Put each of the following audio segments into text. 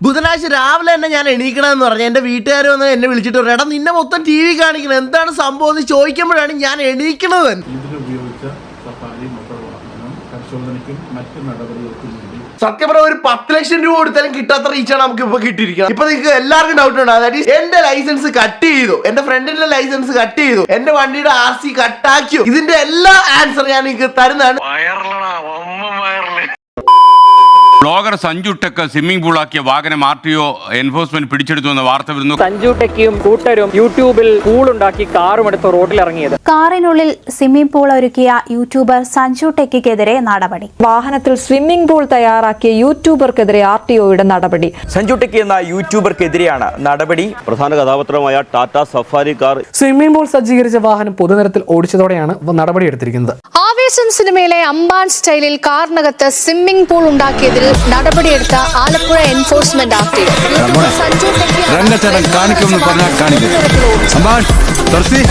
ബുധനാഴ്ച രാവിലെ തന്നെ ഞാൻ എണീക്കണമെന്ന് പറഞ്ഞു. എന്റെ വീട്ടുകാർ വന്ന് എന്നെ വിളിച്ചിട്ട് പറഞ്ഞു എടാ നിന്നെ മൊത്തം ടി വി കാണിക്കണം. എന്താണ് സംഭവം എന്ന് ചോദിക്കുമ്പോഴാണ് ഞാൻ എണീക്കണത്. തന്നെ." ഇതിലുപയോഗിച്ച സഫാരി മോട്ടോർ വാഹനം പരിശോധനയ്ക്കും നടപടികൾക്കും വേണ്ടി സത്യം പറഞ്ഞ ഒരു പത്ത് ലക്ഷം രൂപ കൊടുത്താലും കിട്ടാത്ത റീച്ചാണ് നമുക്ക് ഇപ്പൊ കിട്ടിയിരിക്കുന്നത്. ഇപ്പൊ നിങ്ങൾക്ക് എല്ലാവർക്കും ഡൗട്ട് ഉണ്ട്? അതായത് എന്റെ ലൈസൻസ് കട്ട് ചെയ്തു. എന്റെ ഫ്രണ്ടിന്റെ ലൈസൻസ് കട്ട് ചെയ്തു. എന്റെ വണ്ടിയുടെ ആർ സി കട്ടാക്കിയോ ഇതിന്റെ എല്ലാ ആൻസർ ഞാൻ നിങ്ങൾക്ക് തരുന്നതാണ്. ബ്ലോഗർ സഞ്ജു ടെക്ക് സ്വിമ്മിംഗ് പൂളാക്കിയ വാഹനം ആർ ടി ഒ എൻഫോഴ്സ്മെന്റ് പിടിച്ചെടുത്തു എന്ന വാർത്ത വരുന്നു. സഞ്ജു ടെക്കിയും കൂട്ടരും യൂട്യൂബിൽ പൂൾ ഉണ്ടാക്കി കാറും എടുത്ത് റോഡിൽ ഇറങ്ങിയത് കാറിനുള്ളിൽ സ്വിമ്മിംഗ് പൂൾ ഒരുക്കിയ യൂട്യൂബർ സഞ്ജു ടെക്കിക്കെതിരെ നടപടി. വാഹനത്തിൽ സ്വിമ്മിംഗ് പൂൾ തയ്യാറാക്കിയ യൂട്യൂബർക്കെതിരെ ആർ ടി ഒയുടെ നടപടി. സഞ്ജു ടെക്കി എന്ന യൂട്യൂബർക്കെതിരെയാണ് നടപടി. പ്രധാന കഥാപാത്രമായ Tata Safari car swimming pool സജ്ജീകരിച്ച വാഹനം പൊതുനിരത്തിൽ ഓടിച്ചതോടെയാണ് നടപടിയെടുത്തിരിക്കുന്നത്. ആവേശം സിനിമയിലെ അമ്പാൻ സ്റ്റൈലിൽ കാറിനകത്ത് സ്വിമ്മിംഗ് പൂൾ ഉണ്ടാക്കിയതിൽ നടപടിയെടുത്ത ആലപ്പുഴ എൻഫോഴ്സ്മെന്റ് ആർ സഞ്ജു രംഗച്ചേട്ടൻ കാണിക്കുമെന്ന് പറഞ്ഞാൽ കാണിക്കും. അമ്പാൻ തുറസി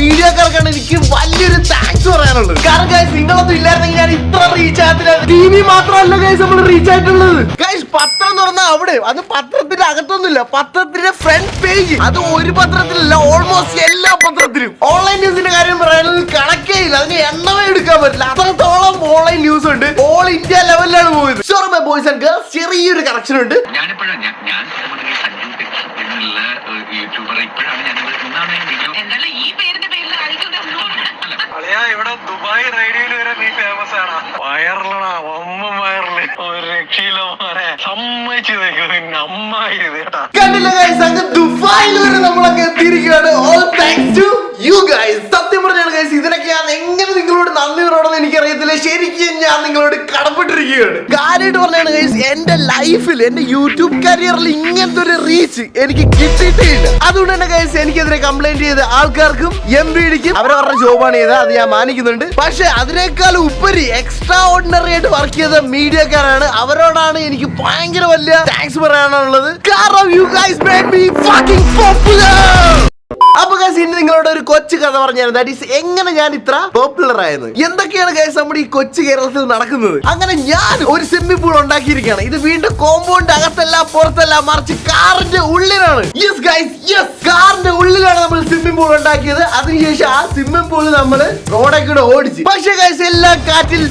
മീഡിയക്കാർക്കാണ് എനിക്ക് വലിയൊരു താങ്ക്സ് പറയാനുള്ളത്. കാരണം ഗൈസ് നിങ്ങളൊന്നും ഇല്ലായിരുന്നെങ്കിൽ ഞാൻ ഇത്ര റീച്ച് ആകത്തില്ല. ടി വി മാത്രമല്ല ഗൈസ് നമ്മൾ റീച്ച് ആയിട്ടുള്ളത്. ഗൈസ് പത്രം എന്ന് പറഞ്ഞാൽ അവിടെ. അത് പത്രത്തിന്റെ അകത്തൊന്നുമില്ല. പത്രത്തിന്റെ ഫ്രണ്ട് പേജ് അത് ഒരു പത്രത്തിലല്ല ഓൾമോസ്റ്റ് എല്ലാ പത്രത്തിലും. ഓൺലൈൻ ന്യൂസിന്റെ കാര്യം പറയാനുള്ളത് കണക്കേ ഇല്ല. അതിന് എണ്ണമേ എടുക്കാൻ പറ്റില്ല. അത്രത്തോളം ഓൺലൈൻ ന്യൂസ് ഉണ്ട്. ഓൾ ഇന്ത്യ ലെവലിലാണ് പോയത്. Sorry my boys and girls ചെറിയൊരു കറക്ഷൻ ഉണ്ട്. ഞാനിപ്പോഴാണ് ഞാൻ യൂട്യൂബർ ഇപ്പോഴാണ് ഞാൻ എന്താണ് ഈ വീഡിയോ ഇവിടെ ദുബായ് റേഡിയോയിൽ വരെ നീ ഫേമസ് ആണ് വയറിലടാ അമ്മ വയറിൽ ഒരു രക്ഷയില്ല മോനെ. സമ്മതിച്ചു നിൽക്കുന്നു പിന്നെ അമ്മായി കേട്ടാ. കണ്ടില്ല ഗൈസ് അങ്ങ് ദുബായിൽ വരെ നമ്മളൊക്കെ എത്തിയിരിക്കുകയാണ്. All thanks to you guys സത്യം പറഞ്ഞാണ് ഗൈസ് ഇതിനൊക്കെ എനിക്കറിയത്തില്ല. ശരിക്കും ഞാൻ നിങ്ങളോട് കടപ്പെട്ടിരിക്കുകയാണ്. കാര്യമായിട്ട് പറഞ്ഞാണ് എന്റെ ലൈഫിൽ എന്റെ യൂട്യൂബ് കരിയറിൽ ഇങ്ങനത്തെ ഒരു റീച്ച് എനിക്ക് കിട്ടിയിട്ടില്ല. അതുകൊണ്ട് തന്നെ ഗൈസ് എനിക്കെതിരെ കംപ്ലൈന്റ് ചെയ്ത ആൾക്കാർക്കും എം ബി ഡിക്കും അവരവരുടെ ജോബാണ് ചെയ്തത് അത് ഞാൻ മാനിക്കുന്നുണ്ട്. പക്ഷെ അതിനേക്കാൾ ഉപരി എക്സ്ട്രാ ഓർഡിനറി ആയിട്ട് വർക്ക് ചെയ്ത മീഡിയക്കാരാണ് അവരോടാണ് എനിക്ക് ഭയങ്കര വലിയ താങ്ക്സ് പറയാനുള്ളത്. കാരണം you guys made me fucking popular അപ്പൊ ഗൈസ് ഇനി നിങ്ങളോട് ഒരു കൊച്ചു കഥ പറഞ്ഞു ദാറ്റ് ഈസ് എങ്ങനെ ഞാൻ ഇത്ര പോപ്പുലർ ആയത് എന്തൊക്കെയാണ് ഗൈസ് നമ്മുടെ ഈ കൊച്ചു കേരളത്തിൽ നടക്കുന്നത്? അങ്ങനെ ഞാൻ ഒരു സ്വിമ്മിംഗ് പൂൾ ഉണ്ടാക്കിയിരിക്കുകയാണ്. ഇത് വീണ്ടും കോമ്പൗണ്ട് അകത്തല്ല പുറത്തല്ല മറിച്ച് കാറിന്റെ ഉള്ളിലാണ്. യെസ് ഗൈസ് യെസ് കാറിന്റെ ഉള്ളിലാണ് നമ്മൾ സ്വിമ്മിംഗ് പൂൾ ഉണ്ടാക്കിയത്. അതിനുശേഷം ആ സ്വിമ്മിംഗ് പൂൾ നമ്മൾ റോഡൊക്കെ ഓടിച്ച്. പക്ഷേ ഗൈസ് എല്ലാ കാറ്റിൽ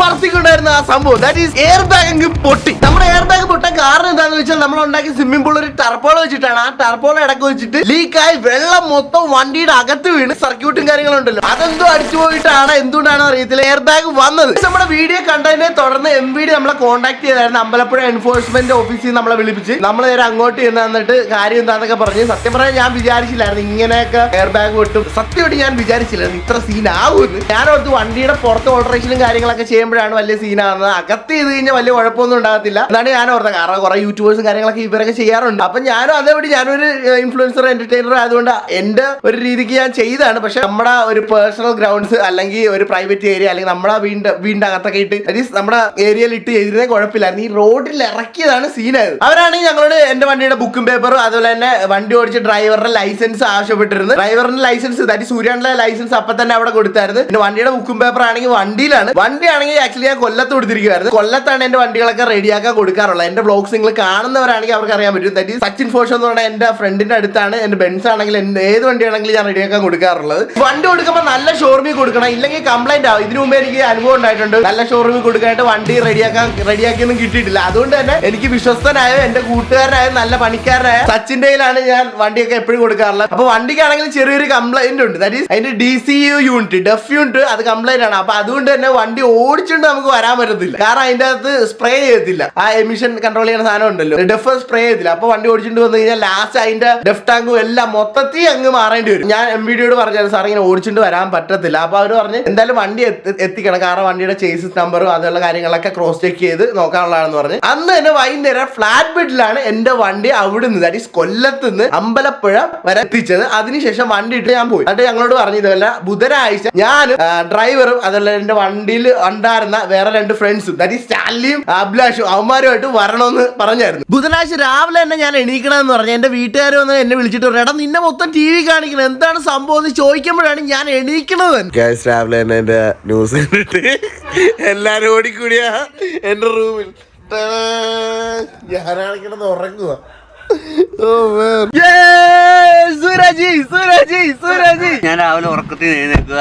പറത്തിക്കൊണ്ടായിരുന്ന ആ സംഭവം. ദാറ്റ് ഈസ് എയർ ബാഗ് അങ്ങ് പൊട്ടി. നമ്മുടെ എയർ ബാഗ് പൊട്ടാൻ കാരണം എന്താണെന്ന് വെച്ചാൽ നമ്മൾ ഉണ്ടാക്കിയ സ്വിമ്മിംഗ് പൂൾ ഒരു ടർപ്പോൾ വെച്ചിട്ടാണ്. ആ ടർപ്പോൾ ഇടയ്ക്ക് വെച്ചിട്ട് ലീക്കായി വെള്ളം മൊത്തം വണ്ടിയുടെ അകത്ത് വീണ് സർക്യൂട്ടും കാര്യങ്ങളും ഉണ്ടല്ലോ. അതെന്തോ അടിച്ചു പോയിട്ടാണ് എന്തുകൊണ്ടാണ് അറിയത്തില്ല. എയർ ബാഗ് വന്നത്. നമ്മുടെ വീഡിയോ കണ്ടതിനെ തുടർന്ന് എം വി ഡി നമ്മളെ കോൺടാക്ട് ചെയ്തായിരുന്നു. അമ്പലപ്പുഴ എൻഫോഴ്സ്മെന്റ് ഓഫീസിൽ നമ്മളെ വിളിപ്പിച്ച്. നമ്മൾ നേരെ അങ്ങോട്ട് ചെന്ന് തന്നിട്ട് കാര്യം എന്താന്നൊക്കെ പറഞ്ഞ്. സത്യം പറഞ്ഞാൽ ഞാൻ വിചാരിച്ചില്ലായിരുന്നു ഇങ്ങനെയൊക്കെ എയർ ബാഗ് പൊട്ടും. സത്യമായിട്ട് ഞാൻ വിചാരിച്ചില്ലായിരുന്നു. ഇത്ര സീൻ ആവുമെന്ന് ഞാൻ വണ്ടിയുടെ പുറത്ത് ഓൾട്രേഷനും കാര്യങ്ങളൊക്കെ ചെയ്യുമ്പോഴാണ് വലിയ സീനാകുന്നത് അകത്ത് ചെയ്ത് കഴിഞ്ഞാൽ വലിയ കുഴപ്പമൊന്നും ഉണ്ടാകത്തില്ല. എന്നാണ് ഞാൻ ഓർത്തത്. കാരണം കുറെ യൂട്യൂബേഴ്സും കാര്യങ്ങളൊക്കെ ഇവരൊക്കെ ചെയ്യാറുണ്ട്. അപ്പൊ ഞാനും അതേപടി ഞാനൊരു ഇൻഫ്ലുവൻസർ എന്റർടൈനർ ആയതുകൊണ്ട് എന്റെ ഒരു രീതിക്ക് ഞാൻ ചെയ്താണ് പക്ഷെ നമ്മുടെ ഒരു പേഴ്സണൽ ഗ്രൗണ്ട്സ് അല്ലെങ്കിൽ ഒരു പ്രൈവറ്റ് ഏരിയ അല്ലെങ്കിൽ നമ്മുടെ വീണ്ട അകത്തൊക്കെ ഇട്ട് അറ്റ്ലീസ്റ്റ് നമ്മുടെ ഏരിയയിൽ ഇട്ട് ചെയ്തിരുന്നേ കുഴപ്പമില്ലായിരുന്നു. ഈ റോഡിൽ ഇറക്കിയതാണ് സീനായത് അവരാണെങ്കിൽ ഞങ്ങളോട് എന്റെ വണ്ടിയുടെ ബുക്കും പേപ്പറും അതുപോലെ തന്നെ വണ്ടി ഓടിച്ച ഡ്രൈവറുടെ ലൈസൻസ് ആവശ്യപ്പെട്ടിരുന്നു ഡ്രൈവറിന്റെ ലൈസൻസ് ദാറ്റ് സൂര്യന്റെ ലൈസൻസ് അപ്പൊ തന്നെ അവിടെ കൊടുത്തായിരുന്നു. പിന്നെ വണ്ടിയുടെ ബുക്കും പേപ്പർ ആണെങ്കിൽ വണ്ടിയിലാണ്. വണ്ടി ആണെങ്കിൽ ആക്ച്വലി ഞാൻ കൊല്ലത്ത് കൊടുത്തിരിക്കുവായിരുന്നു. കൊല്ലത്താണ് എന്റെ വണ്ടികളൊക്കെ റെഡിയാക്കാൻ കൊടുക്കാറുള്ളത്. എന്റെ ബ്ലോഗ്സ് നിങ്ങൾ കാണുന്നവരാണെങ്കിൽ അവർക്ക് അറിയാൻ പറ്റും. ദാറ്റ് സച്ചിൻ ഫോഷ് എന്ന് പറഞ്ഞാൽ എന്റെ ഫ്രണ്ടിന്റെ അടുത്താണ്. എന്റെ ബെൻസ് ആണെങ്കിൽ ഏത് വണ്ടിയാണെങ്കിലും ഞാൻ റെഡിയാക്കാൻ കൊടുക്കാറുള്ളത്. വണ്ടി കൊടുക്കുമ്പോൾ നല്ല ഷോറൂമിൽ കൊടുക്കണം. ഇല്ലെങ്കിൽ കംപ്ലൈന്റ് ആവും. ഇതിനു മുമ്പ് എനിക്ക് അനുഭവം ഉണ്ടായിട്ടുണ്ട്. നല്ല ഷോറൂമിൽ കൊടുക്കാനായിട്ട് വണ്ടി റെഡിയാക്കാൻ റെഡിയാക്കിയൊന്നും കിട്ടിയിട്ടില്ല. അതുകൊണ്ട് തന്നെ എനിക്ക് വിശ്വസ്തനായ എന്റെ കൂട്ടുകാരനായ നല്ല പണിക്കാരനായ സച്ചിന്റെ കയ്യിലാണ് ഞാൻ വണ്ടിയൊക്കെ എപ്പോഴും കൊടുക്കാറുള്ളത്. അപ്പൊ വണ്ടിക്കാണെങ്കിലും ചെറിയൊരു കംപ്ലൈന്റ് ഉണ്ട്. ദാറ്റ് ഈസ് അതിന്റെ ഡി സി യു യൂണിറ്റ് ഡെഫ് യൂണിറ്റ് അത് കംപ്ലൈന്റ് ആണ്. അപ്പൊ അതുകൊണ്ട് തന്നെ വണ്ടി ഓടിച്ചുകൊണ്ട് നമുക്ക് വരാൻ പറ്റത്തില്ല. കാരണം അതിന്റെ അകത്ത് സ്പ്രേ ചെയ്യത്തില്ല. ആ എമിഷൻ കൺട്രോൾ ചെയ്യുന്ന സാധനം ഉണ്ടല്ലോ. ഡെഫ് സ്പ്രേ ചെയ്തില്ല അപ്പൊ വണ്ടി ഓടിച്ചിട്ട് വന്നു കഴിഞ്ഞാൽ ലാസ്റ്റ് അതിന്റെ ഡെഫ് ടാങ്കും എല്ലാം മൊത്തത്തിൽ അങ്ങ് മാറേണ്ടി വരും. ഞാൻ എം വി ഡിയോട് പറഞ്ഞാൽ സാർ ഇങ്ങനെ ഓടിച്ചിട്ട് വരാൻ പറ്റത്തില്ല. അപ്പൊ അവർ പറഞ്ഞ് എന്തായാലും വണ്ടി എത്തിക്കണം. കാരണം വണ്ടിയുടെ ചേസ് നമ്പറും അതുള്ള കാര്യങ്ങളൊക്കെ ക്രോസ് ചെക്ക് ചെയ്ത് നോക്കാനുള്ളതാണെന്ന് പറഞ്ഞ്. അന്ന് തന്നെ വൈകുന്നേരം ഫ്ലാറ്റ് ബെഡിലാണ് എന്റെ വണ്ടി അവിടെ ദാറ്റ് ഈസ് കൊല്ലത്ത് നിന്ന് അമ്പലപ്പുഴ വരെ എത്തിച്ചത്. അതിനുശേഷം വണ്ടി ഇട്ട് ഞാൻ പോയി. എന്നിട്ട് ഞങ്ങളോട് പറഞ്ഞു ഇതല്ല ബുധനാഴ്ച ഞാൻ ഡ്രൈവറും അതല്ല എന്റെ വണ്ടിയിൽ ഉണ്ടായിരുന്ന വേറെ രണ്ട് ഫ്രണ്ട്സും ദാറ്റ് ഈസ് സ്റ്റാൻലിയും അഭിലാഷും അവന്മാരുമായിട്ട് വരണമെന്ന് പറഞ്ഞായിരുന്നു. ബുധനാഴ്ച രാവിലെ തന്നെ ഞാൻ എണീക്കണമെന്ന് പറഞ്ഞു. എന്റെ വീട്ടുകാർ വന്ന് എന്നെ വിളിച്ചിട്ട് പറഞ്ഞു എടാ നിന്നെ മൊത്തം ടി വി കാണിക്കണം. എന്താണ് സംഭവം എന്ന് ചോദിക്കുമ്പോഴാണ് ഞാൻ എണീക്കണത്. രാവിലെ തന്നെ എന്റെ ന്യൂസ് കണ്ടിട്ട് എല്ലാരും ഓടിക്കൂടിയാ എന്റെ റൂമിൽ ഞാനാണെങ്കിൽ ഉറങ്ങുക ഞാൻ രാവിലെ ഉറക്കത്തിൽ എഴുന്നേക്കുക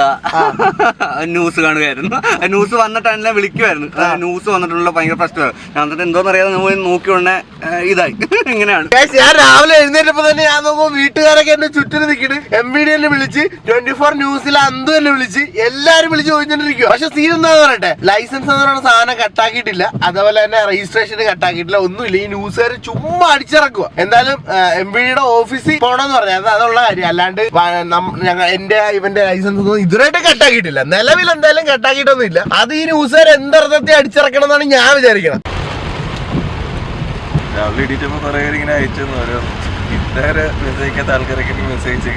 ന്യൂസ് കാണുകയായിരുന്നു. ന്യൂസ് വന്നിട്ട് എന്നെ വിളിക്കുമായിരുന്നു ന്യൂസ് വന്നിട്ടുള്ള ഭയങ്കര പ്രശ്നമാണ്. ഞാൻ എന്നിട്ട് എന്തോന്ന് അറിയാതെ നമ്മൾ നോക്കി ഉടനെ ഇതായി. ഇങ്ങനെയാണ്. ഞാൻ രാവിലെ എഴുന്നേറ്റപ്പോ തന്നെ ഞാൻ നോക്കുമ്പോ വീട്ടുകാരൊക്കെ എന്നെ ചുറ്റിന് നിൽക്കണ്. എം ബി ഡി എന്നെ വിളിച്ച് ട്വന്റി ഫോർ ന്യൂസിൽ അന്തു എന്നെ വിളിച്ച് എല്ലാരും വിളിച്ച് ചോദിച്ചോണ്ടിരിക്കും പക്ഷെ സീൻ എന്താന്ന് പറയട്ടെ? ലൈസൻസ് എന്ന് പറയുന്ന സാധനം കട്ടാക്കിയിട്ടില്ല അതേപോലെ തന്നെ രജിസ്ട്രേഷൻ കട്ടാക്കിയിട്ടില്ല ഒന്നുമില്ല. ഈ ന്യൂസുകാർ ചുമ്മാ അടിച്ചിറക്കുക എന്തായാലും എം ബി ഡിയുടെ ഓഫീസിൽ പോകണമെന്ന് പറഞ്ഞാൽ അത് അതുള്ള കാര്യം. അല്ലാണ്ട് ഞങ്ങൾ എന്റെ ഇവന്റെ ലൈസൻസ് ഒന്നും ഇതുവരായിട്ട് കട്ടാക്കിയിട്ടില്ല. നിലവിൽ എന്തായാലും കട്ടാക്കിയിട്ടൊന്നും ഇല്ല അത് ഈ ന്യൂസുകാർ എന്തർത്ഥത്തെ അടിച്ചിറക്കണം എന്നാണ് ഞാൻ വിചാരിക്കണം രാവിലെ എണീറ്റപ്പോ കുറെ പേര് ഇങ്ങനെ അയച്ചു ഓരോ ഇതുവരെ മെസ്സേജ് അയക്കാത്ത ആൾക്കാരൊക്കെ മെസ്സേജ്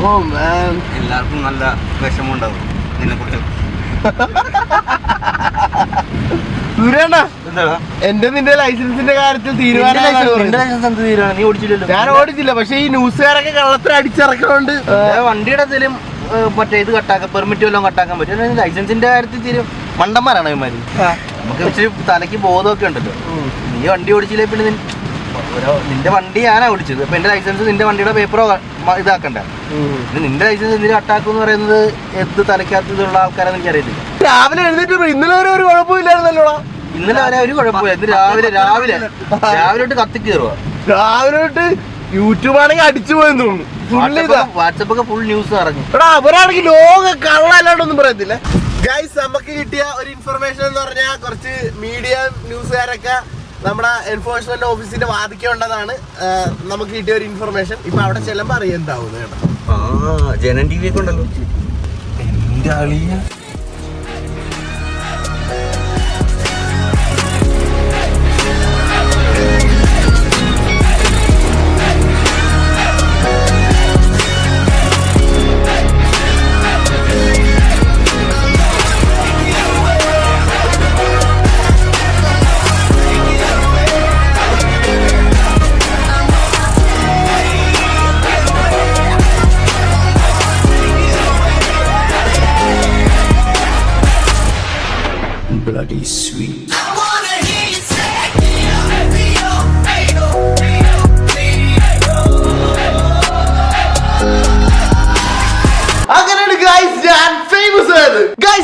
ഓ മാൻ എല്ലാവർക്കും നല്ല വിഷമമുണ്ടാവും. ഇതിനെ കുറിച്ച് എന്റെ നിന്റെ ലൈസൻസിന്റെ കാര്യത്തിൽ തീരുമാനം ഞാൻ ഓടിച്ചില്ല പക്ഷെ ഈ ന്യൂസുകാരൊക്കെ കള്ളത്തിൽ അടിച്ചിറക്കണോണ്ട്. വണ്ടിയുടെ എന്തെങ്കിലും മറ്റേ ഇത് കട്ടാക്കാൻ പെർമിറ്റ് വല്ലതും കട്ടാക്കാൻ പറ്റും ലൈസൻസിന്റെ കാര്യത്തിൽ തീരും. മണ്ടന്മാരാണ് ഇവന്മാര്. നമുക്ക് ഇച്ചിരി തലയ്ക്ക് ബോധമൊക്കെ ഉണ്ടല്ലോ. നീ വണ്ടി ഓടിച്ചില്ലേ പിന്നെ നിന്റെ വണ്ടി ഞാനാ ഓടിച്ചത്. അപ്പൊ എന്റെ ലൈസൻസ് നിന്റെ വണ്ടിയുടെ പേപ്പറോ ഇതാക്കണ്ട. ഇത് നിന്റെ ലൈസൻസ് എന്തിനും അട്ടാക്കും എന്ന് പറയുന്നത് എന്ത് തലയ്ക്കകത്തുള്ള ഇതുള്ള ആൾക്കാരെന്ന് എനിക്കറിയില്ല രാവിലെ എഴുന്നേറ്റ്. ഇന്നലെ വരെ ഒരു കുഴപ്പമില്ലായിരുന്നല്ലോ ഇന്നലെ വരെ ഒരു കുഴപ്പമില്ല ഇന്ന് രാവിലെ രാവിലെ. രാവിലെ തൊട്ട് കത്തി കയറുക രാവിലെ തൊട്ട് യൂട്യൂബ് ആണെങ്കിൽ അടിച്ചു പോയെന്ന് തോന്നുന്നു. വാട്സപ്പ് ഒക്കെ ഫുൾ ന്യൂസ് ഇറങ്ങി എടാ അവരാണെങ്കിൽ ലോക കള്ളല്ലാണ്ടൊന്നും പറയത്തില്ല. ഗൈസ് നമുക്ക് കിട്ടിയ ഒരു ഇൻഫർമേഷൻ എന്ന് പറഞ്ഞാൽ കുറച്ച് മീഡിയ ന്യൂസുകാരൊക്കെ നമ്മുടെ എൻഫോഴ്സ്മെന്റ് ഓഫീസിന്റെ വാദിക്കേണ്ടതാണ് നമുക്ക് കിട്ടിയ ഒരു ഇൻഫർമേഷൻ ഇപ്പൊ അവിടെ ചെല്ലുമ്പോ അറിയാൻ ഉണ്ടാവുന്നത് കേട്ടോ. ആ ജനൻ ടി വി ഒക്കെ ഉണ്ടല്ലോ. എന്റെ അളിയ അങ്ങനെയാണ് ഗായ്സ് ഞാൻ ഫേമസ് ആയത്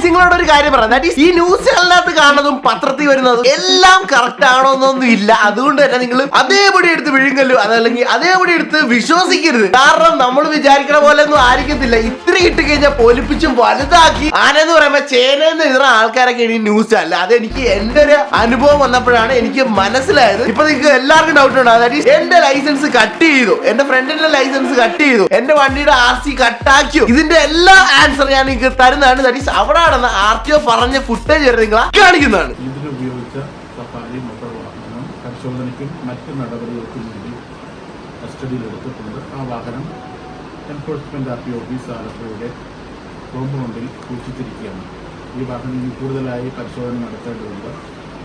നിങ്ങളോട് ഒരു കാര്യം പറയാം. ദാറ്റ് ഈ ന്യൂസുകളിനകത്ത് കാണുന്നതും പത്രത്തിൽ വരുന്നതും എല്ലാം കറക്റ്റ് ആണോ എന്നൊന്നും ഇല്ല. അതുകൊണ്ട് തന്നെ നിങ്ങൾ അതേപടി എടുത്ത് വിഴുങ്ങല്ലോ അതല്ലെങ്കിൽ അതേപടി എടുത്ത് വിശ്വസിക്കരുത്. കാരണം നമ്മൾ വിചാരിക്കണ പോലെ ഒന്നും ആയിരിക്കത്തില്ല. ഇത്ര ഇട്ട് കഴിഞ്ഞാൽ പൊലിപ്പിച്ചും വലുതാക്കി ആനെന്ന് പറയുമ്പോൾ ചേനെന്ന് എഴുതുന്ന ആൾക്കാരൊക്കെ ഈ ന്യൂസ് അല്ല അത് എനിക്ക് എന്റെ ഒരു അനുഭവം വന്നപ്പോഴാണ് എനിക്ക് മനസ്സിലായത്. ഇപ്പൊ നിങ്ങൾക്ക് എല്ലാവർക്കും ഡൗട്ട് ഉണ്ട്? അതായത് എന്റെ ലൈസൻസ് കട്ട് ചെയ്തു. എന്റെ ഫ്രണ്ടിന്റെ ലൈസൻസ് കട്ട് ചെയ്തു. എന്റെ വണ്ടിയുടെ ആർ സി കട്ടാക്കിയോ ഇതിന്റെ എല്ലാ ആൻസർ ഞാൻ നിങ്ങൾക്ക് തരുന്നതാണ്. ദാറ്റ് അവിടെ നടന്ന ആർ ടി ഒ പറഞ്ഞ ഫുട്ടേജ് വരെ കാണിക്കുന്നതാണ്. ഇതിനുപയോഗിച്ച സഫാരി മോട്ടോർ വാഹനം പരിശോധനയ്ക്കും മറ്റ് നടപടികൾക്കും വേണ്ടി ആ വാഹനം എൻഫോഴ്സ്മെന്റ് ആർ ടി ഓഫീസ് ആലപ്പുഴയുടെ കോമ്പൗണ്ടിൽ സൂക്ഷിച്ചിരിക്കുകയാണ്. ഈ വാഹനം കൂടുതലായി പരിശോധന നടത്തേണ്ടതുണ്ട്.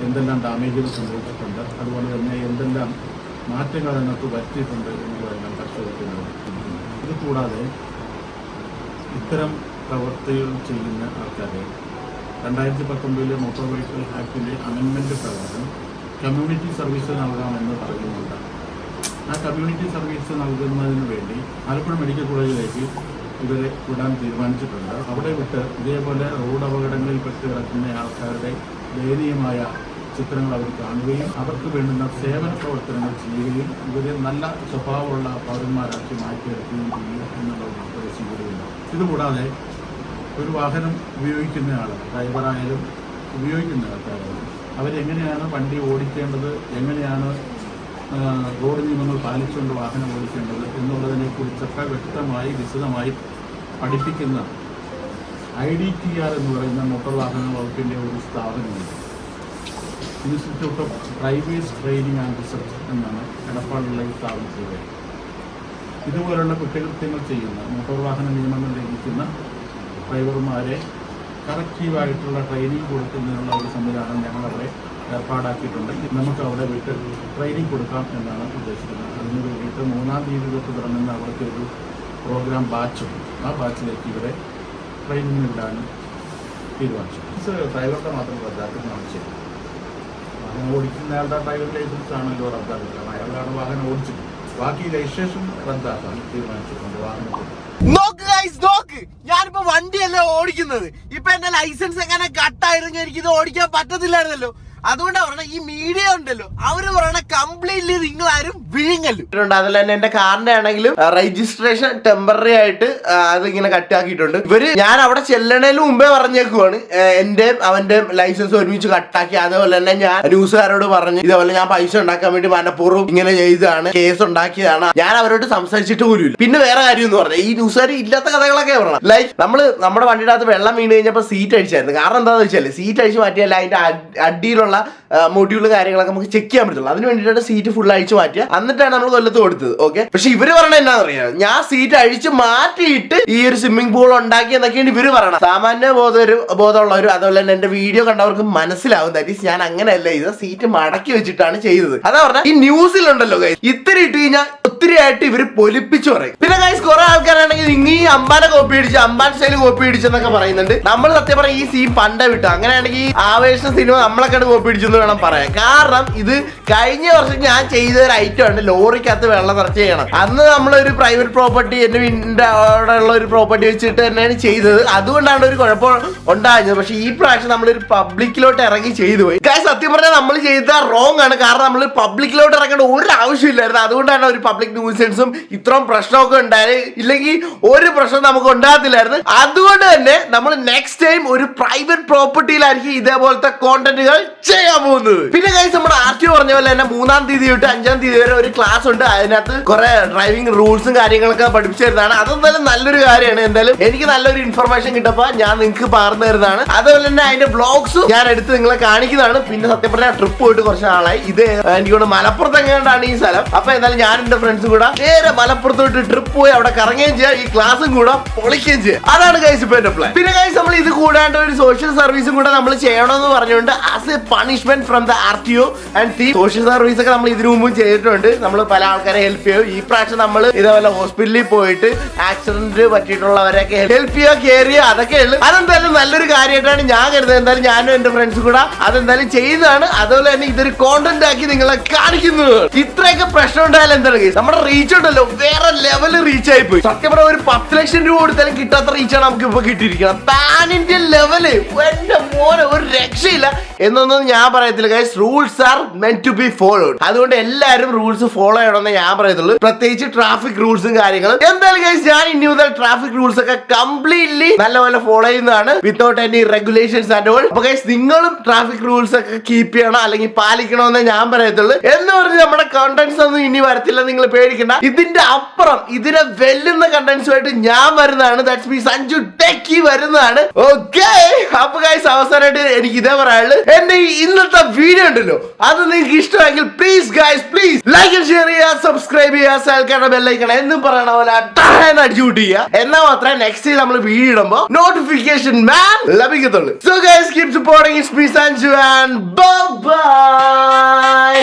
എന്തെല്ലാം ഡാമേജുകൾ സംഭവിച്ചിട്ടുണ്ട് അതുപോലെ തന്നെ എന്തെല്ലാം മാറ്റങ്ങൾ അതിനകത്ത് വരുത്തിയിട്ടുണ്ട് എന്നുള്ളതെല്ലാം പരിശോധിക്കുന്നത് ഇത് കൂടാതെ ഇത്തരം പ്രവർത്തികൾ ചെയ്യുന്ന ആൾക്കാരെ. രണ്ടായിരത്തി പത്തൊമ്പതിലെ മോട്ടോർ വെഹിക്കിൾ ആക്ടിന്റെ അമെൻമെന്റ് പ്രകാരം കമ്മ്യൂണിറ്റി സർവീസ് നൽകാമെന്ന് പറയുന്നുണ്ട്. ആ കമ്മ്യൂണിറ്റി സർവീസ് നൽകുന്നതിന് വേണ്ടി ആലപ്പുഴ മെഡിക്കൽ കോളേജിലേക്ക് ഇവരെ വിടാൻ തീരുമാനിച്ചിട്ടുണ്ട്. അവിടെ വിട്ട് ഇതേപോലെ റോഡ് അപകടങ്ങളിൽ പെട്ട് കിടക്കുന്ന ആൾക്കാരുടെ ദയനീയമായ ചിത്രങ്ങൾ അവർ കാണുകയും അവർക്ക് വേണ്ടുന്ന സേവന പ്രവർത്തനങ്ങൾ ചെയ്യുകയും ഇവരെ നല്ല സ്വഭാവമുള്ള പൗരന്മാരാക്കി മാറ്റിയെടുക്കുകയും ചെയ്യുക എന്നുള്ള ഒരു നിർദ്ദേശം കൂടിയുണ്ട് ഇതുകൂടാതെ ഒരു വാഹനം ഉപയോഗിക്കുന്ന ആൾ ഡ്രൈവറായാലും ഉപയോഗിക്കുന്ന ആൾക്കാരായാലും അവരെങ്ങനെയാണ് വണ്ടി ഓടിക്കേണ്ടത് എങ്ങനെയാണ് റോഡ് നിയമങ്ങൾ പാലിച്ചുകൊണ്ട് വാഹനം ഓടിക്കേണ്ടത് എന്നുള്ളതിനെ കുറിച്ചൊക്കെ വ്യക്തമായി വിശദമായി പഠിപ്പിക്കുന്ന ഐ ഡി ടി ആർ എന്ന് പറയുന്ന മോട്ടോർ വാഹന വകുപ്പിന്റെ ഒരു സ്ഥാപനമുണ്ട്. Institute of drivers training and research എന്നാണ് എടപ്പാളിലുള്ള ഈ സ്ഥാപനത്തിലൂടെ. ഇതുപോലുള്ള കുറ്റകൃത്യങ്ങൾ ചെയ്യുന്ന മോട്ടോർ വാഹന നിയമങ്ങൾ ലംഘിക്കുന്ന ഡ്രൈവർമാരെ കറക്റ്റീവായിട്ടുള്ള ട്രെയിനിങ് കൊടുക്കുന്നതിനുള്ള ഒരു സംവിധാനം ഞങ്ങളവിടെ ഏർപ്പാടാക്കിയിട്ടുണ്ട്. നമുക്ക് അവിടെ വിട്ട് ട്രെയിനിങ് കൊടുക്കാം എന്നാണ് ഉദ്ദേശിക്കുന്നത്. അതിന് വേണ്ടിയിട്ട് മൂന്നാം തീയതി തൊട്ട് തുടങ്ങുന്ന അവർക്ക് ഒരു പ്രോഗ്രാം ബാച്ചുണ്ട് ആ ബാച്ചിലേക്ക് ഇവരെ ട്രെയിനിങ് വിടാനും തീരുമാനിച്ചു ഇത് ഡ്രൈവറുടെ മാത്രം റദ്ദാക്കുന്ന ആവശ്യം വാഹനം ഓടിക്കുന്ന അയാളുടെ ഡ്രൈവർ ലൈസൻസ് ആണല്ലോ റദ്ദാക്കുന്നത് അയാളാണ് വാഹനം ഓടിച്ചത്. ബാക്കി രജിസ്ട്രേഷൻ റദ്ദാക്കാൻ തീരുമാനിച്ചിട്ടുണ്ട് വാഹനത്തിൽ നോക്ക് ഗൈസ് നോക്ക് ഞാനിപ്പോ വണ്ടിയല്ലേ ഓടിക്കുന്നത്? ഇപ്പൊ എന്റെ ലൈസൻസ് എങ്ങനെ കട്ടായിരുന്നു എനിക്ക് ഇത് ഓടിക്കാൻ പറ്റത്തില്ലായിരുന്നല്ലോ. അതുകൊണ്ടാ പറയണ ഈ മീഡിയ ഉണ്ടല്ലോ അവർ പറയണ കംപ്ലീറ്റ്ലി നിങ്ങൾ ആരും വിഴുങ്ങല്ലോ അതല്ല തന്നെ എന്റെ കാറിന്റെ ആണെങ്കിലും രജിസ്ട്രേഷൻ ടെമ്പററി ആയിട്ട് അത് അതിങ്ങനെ കട്ടാക്കിയിട്ടുണ്ട് ഇവർ ഞാൻ അവിടെ ചെല്ലണേന് മുമ്പേ പറഞ്ഞേക്കുവാണ്. എന്റെ അവന്റെ ലൈസൻസ് ഒരുമിച്ച് കട്ടാക്കി അതേപോലെ തന്നെ ഞാൻ ന്യൂസുകാരോട് പറഞ്ഞു ഇതേപോലെ ഞാൻ പൈസ ഉണ്ടാക്കാൻ വേണ്ടി മനഃപൂർവം ഇങ്ങനെ ചെയ്തതാണ് കേസ് ഉണ്ടാക്കിയതാണ്. ഞാൻ അവരോട് സംസാരിച്ചിട്ട് പോലും പിന്നെ വേറെ കാര്യം എന്ന് പറഞ്ഞാൽ ഈ ന്യൂസുകാർ ഇല്ലാത്ത കഥകളൊക്കെ പറയണം. ലൈക്ക് നമ്മൾ നമ്മുടെ വണ്ടിയുടെ അകത്ത് വെള്ളം വീണ് കഴിഞ്ഞപ്പോൾ സീറ്റ് അടിച്ചായിരുന്നു. കാരണം എന്താണെന്ന് വെച്ചാൽ സീറ്റ് അടിച്ച് മാറ്റിയാൽ അതിന്റെ അടി- അടിയിലുള്ള മൊഡ്യൂൾ കാര്യങ്ങളൊക്കെ നമുക്ക് ചെക്ക് ചെയ്യാൻ പറ്റുള്ളൂ. അതിന് വേണ്ടിയിട്ടാണ് സീറ്റ് ഫുൾ അഴിച്ച് മാറ്റിയ. എന്നിട്ടാണ് നമ്മൾ കൊല്ലത്ത് കൊടുത്തത് ഓക്കെ പക്ഷെ ഇവർ പറയണത് എന്നാന്ന് അറിയാം ഞാൻ സീറ്റ് അഴിച്ച് മാറ്റിയിട്ട് ഈ ഒരു സ്വിമ്മിംഗ് പൂൾ ഉണ്ടാക്കി എന്നൊക്കെയാണ് ഇവർ പറയണം സാമാന്യ ബോധവരും ബോധമുള്ളവരും അതുപോലെ തന്നെ എന്റെ വീഡിയോ കണ്ടവർക്ക് മനസ്സിലാവും. ദാറ്റ് ഈസ് ഞാൻ അങ്ങനെയല്ല ഇത് സീറ്റ് മടക്കി വെച്ചിട്ടാണ് ചെയ്തത്. അതാ പറഞ്ഞ ഈ ന്യൂസിലുണ്ടല്ലോ ഗൈസ് ഇത്തിരി ഇട്ട് കഴിഞ്ഞാൽ ഒത്തിരി ആയിട്ട് ഇവർ പൊലിപ്പിച്ചു പറയും. പിന്നെ ഗൈസ് കുറെ ആൾക്കാരാണെങ്കിൽ നിങ്ങൾ ഈ അമ്പാനെ കോപ്പി അടിച്ച് അമ്പാൻ സ്റ്റൈൽ കോപ്പി അടിച്ചെന്നൊക്കെ പറയുന്നുണ്ട്. നമ്മൾ സത്യം പറയാം ഈ സീൻ പണ്ട വിട്ടു. അങ്ങനെയാണെങ്കിൽ ആവേശ സിനിമ നമ്മളൊക്കെ കോപ്പി അടിച്ചെന്ന് വേണം പറയാൻ. കാരണം ഇത് കഴിഞ്ഞ വർഷം ഞാൻ ചെയ്ത ഒരു ഐറ്റം ആണ് ലോറിക്കകത്ത് വെള്ളം നിറച്ച് ചെയ്യണം. അന്ന് നമ്മളൊരു പ്രൈവറ്റ് പ്രോപ്പർട്ടി എന്റെ വീടിന്റെ അവിടെ ഉള്ള ഒരു പ്രോപ്പർട്ടി വെച്ചിട്ട് തന്നെയാണ് ചെയ്തത്. അതുകൊണ്ടാണ് ഒരു കുഴപ്പം ഉണ്ടായിരുന്നത് പക്ഷെ ഈ പ്രാവശ്യം നമ്മളൊരു പബ്ലിക്കിലോട്ട് ഇറങ്ങി ചെയ്തു പോയി. കാര്യം സത്യം പറഞ്ഞാൽ നമ്മൾ ചെയ്ത റോങ് ആണ്. കാരണം നമ്മൾ പബ്ലിക്കിലോട്ട് ഇറങ്ങേണ്ട ഒരു ആവശ്യമില്ലായിരുന്നു അതുകൊണ്ടാണ് ഒരു പബ്ലിക് ന്യൂസൻസും ഇത്രയും പ്രശ്നമൊക്കെ ഉണ്ടായത്. ഇല്ലെങ്കിൽ ഒരു പ്രശ്നം നമുക്ക് ഉണ്ടാകത്തില്ലായിരുന്നു. അതുകൊണ്ട് തന്നെ നമ്മൾ നെക്സ്റ്റ് ടൈം ഒരു പ്രൈവറ്റ് പ്രോപ്പർട്ടിയിലായിരിക്കും ഇതേപോലത്തെ കോണ്ടന്റുകൾ ചെയ്യാൻ പോകുന്നത്? പിന്നെ കഴിച്ച് നമ്മുടെ ആർ ടി പറഞ്ഞ പോലെ തന്നെ മൂന്നാം തീയതി തൊട്ട് അഞ്ചാം തീയതി വരെ ഒരു ക്ലാസ് ഉണ്ട്. അതിനകത്ത് കുറെ ഡ്രൈവിംഗ് റൂൾസും കാര്യങ്ങളൊക്കെ പഠിപ്പിച്ചു തരുന്നതാണ്. അതെന്തായാലും നല്ലൊരു കാര്യമാണ്. എന്തായാലും എനിക്ക് നല്ലൊരു ഇൻഫർമേഷൻ കിട്ടപ്പോ ഞാൻ നിങ്ങൾക്ക് പകർന്നു തരുന്നതാണ്. അതുപോലെ തന്നെ അതിന്റെ ബ്ലോഗ്സ് ഞാൻ എടുത്ത് നിങ്ങളെ കാണിക്കുന്നതാണ്. പിന്നെ സത്യം പറഞ്ഞാൽ ട്രിപ്പ് പോയിട്ട് കുറച്ച് നാളായി. ഇത് എനിക്കോട് മലപ്പുറത്ത് എങ്ങാണ്ടാണ് ഈ സ്ഥലം. അപ്പൊ എന്തായാലും ഞാൻ എന്റെ ഫ്രണ്ട്സും കൂടെ നേരെ മലപ്പുറത്തോട്ട് ട്രിപ്പ് പോയി അവിടെ കറങ്ങുകയും ചെയ്യാം. ഈ ക്ലാസ്സും കൂടെ പൊളിക്കുകയും ചെയ്യാം. അതാണ് കഴിച്ചപ്പോ എന്റെ പ്ലാൻ പിന്നെ കഴിച്ച് നമ്മൾ ഇത് കൂടാണ്ട് ഒരു സോഷ്യൽ സർവീസും കൂടെ നമ്മൾ ചെയ്യണമെന്ന് പറഞ്ഞുകൊണ്ട് as a punishment from the R T O and the social service ഒക്കെ നമ്മൾ ഇതിനു മുമ്പും ചെയ്തിട്ടുണ്ട്. നമ്മൾ പല ആൾക്കാരെ ഹെൽപ്പ് ചെയ്യും. ഈ പ്രാവശ്യം നമ്മൾ ഇതേപോലെ ഹോസ്പിറ്റലിൽ പോയിട്ട് ആക്സിഡന്റ് പറ്റിയിട്ടുള്ളവരൊക്കെ ഹെൽപ്പ് ചെയ്യുക ചെയ്യുക അതൊക്കെ ഉള്ളു. അതെന്തായാലും നല്ലൊരു കാര്യമായിട്ടാണ് ഞാൻ കരുതുന്നത്. എന്തായാലും ഞാനും എന്റെ ഫ്രണ്ട്സും കൂടെ അതെന്തായാലും ചെയ്യുന്നതാണ്. അതുപോലെ തന്നെ ഇതൊരു കോണ്ടന്റ് ആക്കി നിങ്ങളെ കാണിക്കുന്നത് ഇത്രയൊക്കെ പ്രശ്നം ഉണ്ടായാലും എന്താണ്? നമ്മുടെ റീച്ച് ഉണ്ടല്ലോ. വേറെ ലെവൽ റീച്ച് ആയി പോയി. സത്യം പറഞ്ഞ ഒരു പത്ത് ലക്ഷം രൂപ കൊടുത്താലും കിട്ടാത്ത റീച്ചാണ് നമുക്ക് ഇപ്പൊ കിട്ടിയിരിക്കുന്നത്. പാൻ ഇന്ത്യൻ ലെവൽ എന്റെ മോനെ ഒരു രക്ഷയില്ല. എന്നൊന്നും ഞാൻ പറയത്തില്ല guys rules are meant to be followed അതുകൊണ്ട് എല്ലാവരും റൂൾസ് ഫോളോ ചെയ്യണമെന്ന് ഞാൻ പറയത്തുള്ളൂ. പ്രത്യേകിച്ച് ട്രാഫിക് റൂൾസും കാര്യങ്ങളും. എന്തായാലും ഗൈസ് ഞാൻ ഇനി മുതൽ ട്രാഫിക് റൂൾസ് ഒക്കെ കംപ്ലീറ്റ്ലി നല്ലപോലെ ഫോളോ ചെയ്യുന്നതാണ് without any regulations and all അപ്പൊ ഗൈസ് നിങ്ങളും ട്രാഫിക് റൂൾസ് ഒക്കെ കീപ്പ് ചെയ്യണം അല്ലെങ്കിൽ പാലിക്കണമെന്ന് ഞാൻ പറയത്തുള്ളൂ. എന്ന് പറഞ്ഞ് നമ്മുടെ കണ്ടന്റ്സ് ഒന്നും ഇനി വരത്തില്ല നിങ്ങൾ പേടിക്കണ്ട. ഇതിന്റെ അപ്പുറം ഇതിനെ വെല്ലുന്ന കണ്ടന്റ്സുമായിട്ട് ഞാൻ വരുന്നതാണ്. ദാറ്റ്സ് മീ സഞ്ജു ടെക്കി വരുന്നതാണ്. ഓക്കെ അപ്പൊ ഗൈസ് അവസാനമായിട്ട് എനിക്ക് ഇതേ പറയാനുള്ളൂ. എന്റെ ഈ ഇന്നത്തെ വീഡിയോ ഉണ്ടല്ലോ. അത് നിങ്ങൾക്ക് ഇഷ്ടമെങ്കിൽ please guys please like share ചെയ്യുക സബ്സ്ക്രൈബ് ചെയ്യുക സൽക്കാരുടെ ബെല്ലൈക്കണം എന്നും പറയണ പോലെ അട്ടാൻ അടിച്ചുകൂട്ടി ചെയ്യുക. എന്നാ മാത്രമേ നെക്സ്റ്റ് നമ്മൾ വീഡിയോ ഇടുമ്പോ നോട്ടിഫിക്കേഷൻ മാൻ ലഭിക്കത്തുള്ളൂ. So guys keep supporting it's me Sanju and bye bye